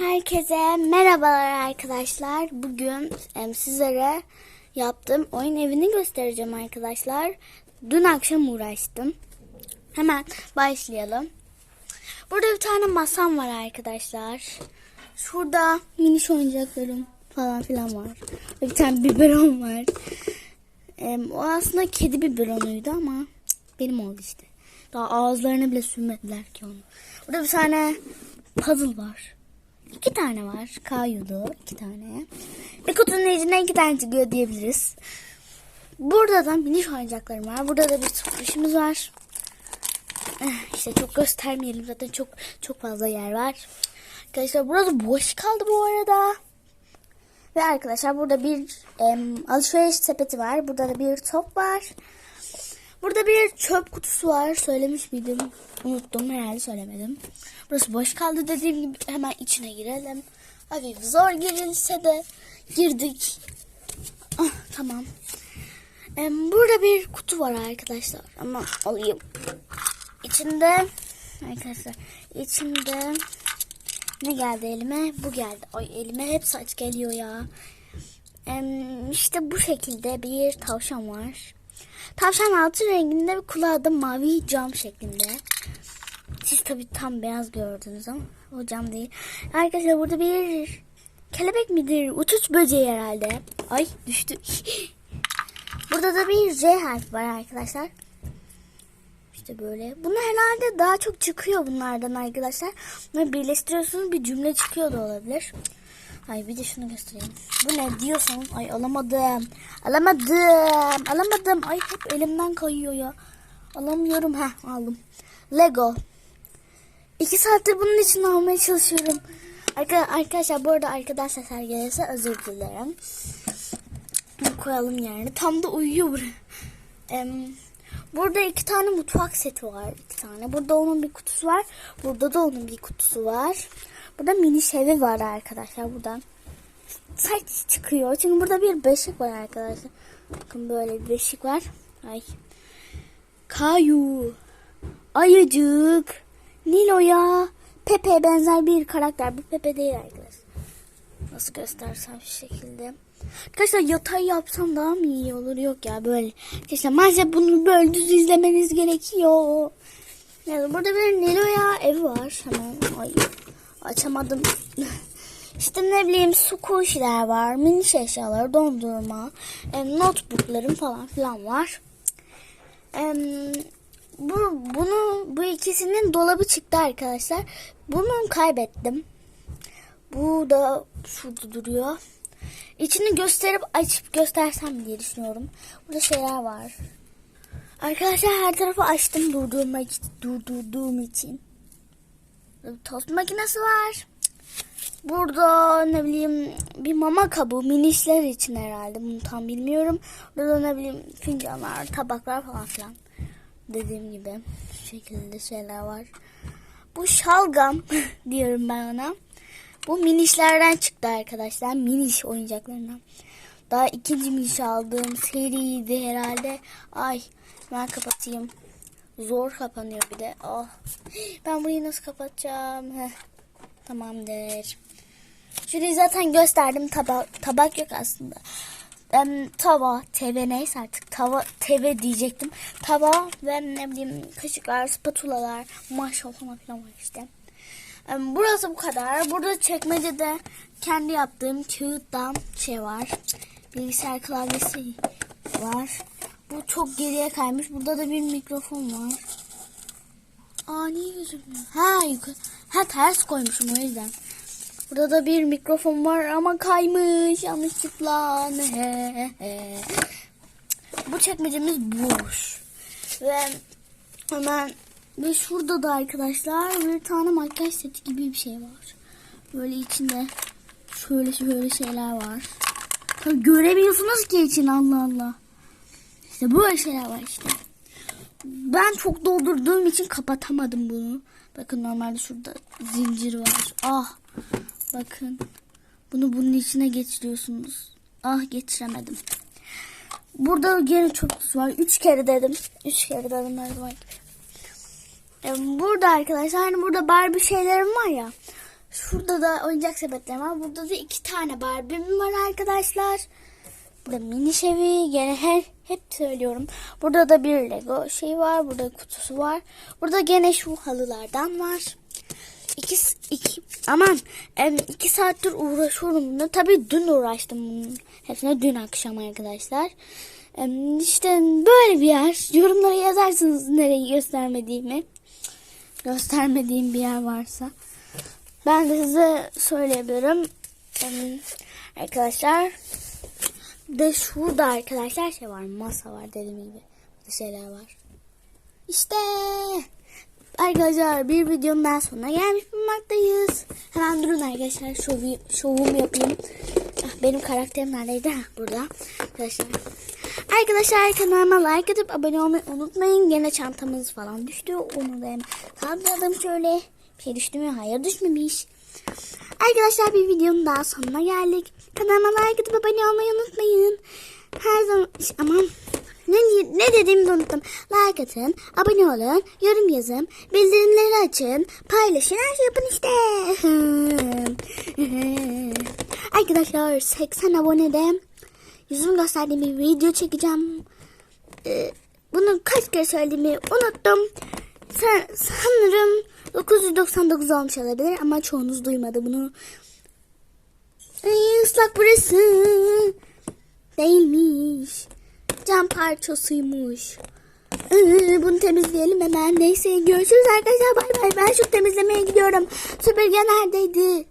Herkese merhabalar arkadaşlar. Bugün sizlere yaptığım oyun evini göstereceğim arkadaşlar. Dün akşam uğraştım. Hemen başlayalım. Burada bir tane masam var arkadaşlar. Şurada miniş oyuncaklarım falan filan var. Bir tane biberon var. O aslında kedi biberonuydu ama benim oldu işte. Daha ağızlarını bile sürmediler ki onu. Burada bir tane puzzle var. İki tane var. Kayudu iki tane. Bir kutunun içinden iki tane çıkıyor diyebiliriz. Burada da miniş oyuncaklarım var. Burada da bir sürprizimiz var. Eh, İşte çok göstermeyelim zaten çok çok fazla yer var. Arkadaşlar burası boş kaldı bu arada. Ve arkadaşlar burada bir em, alışveriş sepeti var. Burada da bir top var. Burada bir çöp kutusu var. Söylemiş miydim? Unuttum herhalde söylemedim. Burası boş kaldı dediğim gibi hemen içine girelim. Hafif zor girilse de girdik. Ah, tamam. Burada bir kutu var arkadaşlar. Ama alayım. İçinde arkadaşlar içinde ne geldi elime? Bu geldi. Ay elime hep saç geliyor ya. Em, işte bu şekilde bir tavşan var. Tavşan altı renginde ve kulağı mavi cam şeklinde. Siz tabi tam beyaz gördünüz ama o cam değil. Arkadaşlar burada bir kelebek midir? Uçuş böceği herhalde. Ay düştü. Burada da bir Z harfi var arkadaşlar. İşte böyle. Bunu herhalde daha çok çıkıyor bunlardan arkadaşlar. Bunları birleştiriyorsunuz bir cümle çıkıyor da olabilir. Ay bir de şunu göstereyim. Bu ne diyorsanız ay alamadım. Alamadım. Alamadım. Ay hep elimden kayıyor ya. Alamıyorum. Heh aldım. Lego. İki saattir bunun için almaya çalışıyorum. Arka- Arkadaşlar bu arada arkadan sesler gelirse özür dilerim. Koyalım yerine. Tam da uyuyor buraya. Em, burada iki tane mutfak seti var. iki tane. Burada onun bir kutusu var. Burada da onun bir kutusu var. Burada mini evi var arkadaşlar. Buradan saç çıkıyor. Çünkü burada bir beşik var arkadaşlar. Bakın böyle bir beşik var. Ay. Kayu. Ayıcık. Nilo'ya. Pepe benzer bir karakter. Bu Pepe değil arkadaşlar. Nasıl göstersem şu şekilde. Arkadaşlar yatay yapsam daha mı iyi olur? Yok ya böyle. Arkadaşlar maalesef bunu böyle düz izlemeniz gerekiyor. Yani burada bir Nilo'ya evi var. Hemen ay, açamadım. İşte ne bileyim su kuşlar var. Mini eşyalar, dondurma, e, notebooklarım falan filan var. Em, bu bunu bu ikisinin dolabı çıktı arkadaşlar. Bunu kaybettim. Bu da şurada duruyor. İçini gösterip açıp göstersem diye düşünüyorum. Burada şeyler var. Arkadaşlar her tarafı açtım durdurmak durdurduğum için. Tost makinesi var. Burada ne bileyim bir mama kabı minişler için herhalde bunu tam bilmiyorum. Burada ne bileyim fincanlar, tabaklar falan filan. Dediğim gibi şekilde şeyler var. Bu şalgam diyorum ben ona. Bu minişlerden çıktı arkadaşlar. Miniş oyuncaklarından. Daha ikinci miniş aldığım seriydi herhalde. Ay ben kapatayım. Zor kapanıyor bir de. Oh. Ben burayı nasıl kapatacağım? Heh. Tamamdır. Şurayı zaten gösterdim. Taba tabak yok aslında. Em, tava, teve neyse artık. Tava, teve diyecektim. Tava ve ne bileyim kaşıklar, spatulalar, maşa falan filan var işte. Em, burası bu kadar. Burada çekmecede kendi yaptığım kağıttan şey var. Bilgisayar klavyesi var. Bu çok geriye kaymış. Burada da bir mikrofon var. Aa niye gözükmüyor? Ha yukarı. Ha ters koymuşum o yüzden. Burada da bir mikrofon var ama kaymış yanlışlıkla. Bu çekmecemiz boş. Ve hemen ve şurada da arkadaşlar bir tane makyaj seti gibi bir şey var. Böyle içinde şöyle şöyle şeyler var. Tabii göremiyorsunuz ki için Allah Allah. İşte böyle şeyler var işte. Ben çok doldurduğum için kapatamadım bunu. Bakın normalde şurada zincir var. Ah bakın. Bunu bunun içine geçiriyorsunuz. Ah geçiremedim. Burada gene çok var. Üç kere dedim. Üç kere dedim her zaman. Burada arkadaşlar hani burada Barbie şeylerim var ya. Şurada da oyuncak sepetlerim var. Burada da iki tane Barbie'm var arkadaşlar. Burada mini Chevy gene her hep söylüyorum. Burada da bir Lego şey var. Burada kutusu var. Burada gene şu halılardan var. İki, iki aman em, iki saattir uğraşıyorum bunu. Tabii dün uğraştım bunun. Hepsine dün akşam arkadaşlar. Em, işte böyle bir yer. Yorumlara yazarsınız nereyi göstermediğimi. Göstermediğim bir yer varsa. Ben de size söyleyebilirim. Em, arkadaşlar de şurada arkadaşlar şey var. Masa var dediğim gibi. Burada şeyler var. İşte arkadaşlar bir videonun daha sonuna gelmiş bulunmaktayız. Hemen durun arkadaşlar şovu, şovumu yapayım. Ah, Benim karakterim neredeydi? Ha, burada. Arkadaşlar. Arkadaşlar kanalıma like atıp abone olmayı unutmayın. Gene çantamız falan düştü. Onu da hemen kaldıralım şöyle. Bir şey düştü mü? Hayır düşmemiş. Arkadaşlar bir videonun daha sonuna geldik. Kanalıma like atıp abone olmayı unutmayın. Her zaman aman ne, ne dediğimi de unuttum. Like atın, abone olun, yorum yazın, bildirimleri açın, paylaşın, her şey yapın işte. Arkadaşlar 80 abonede yüzümü gösterdiğim bir video çekeceğim. Ee, bunu kaç kere söylediğimi unuttum. San- sanırım 999 olmuş olabilir ama çoğunuz duymadı bunu. Ay, ıslak burası. Değilmiş. Cam parçasıymış. Bunu temizleyelim hemen. Neyse görüşürüz arkadaşlar. Bay bay. Ben şu temizlemeye gidiyorum. Süpürge neredeydi?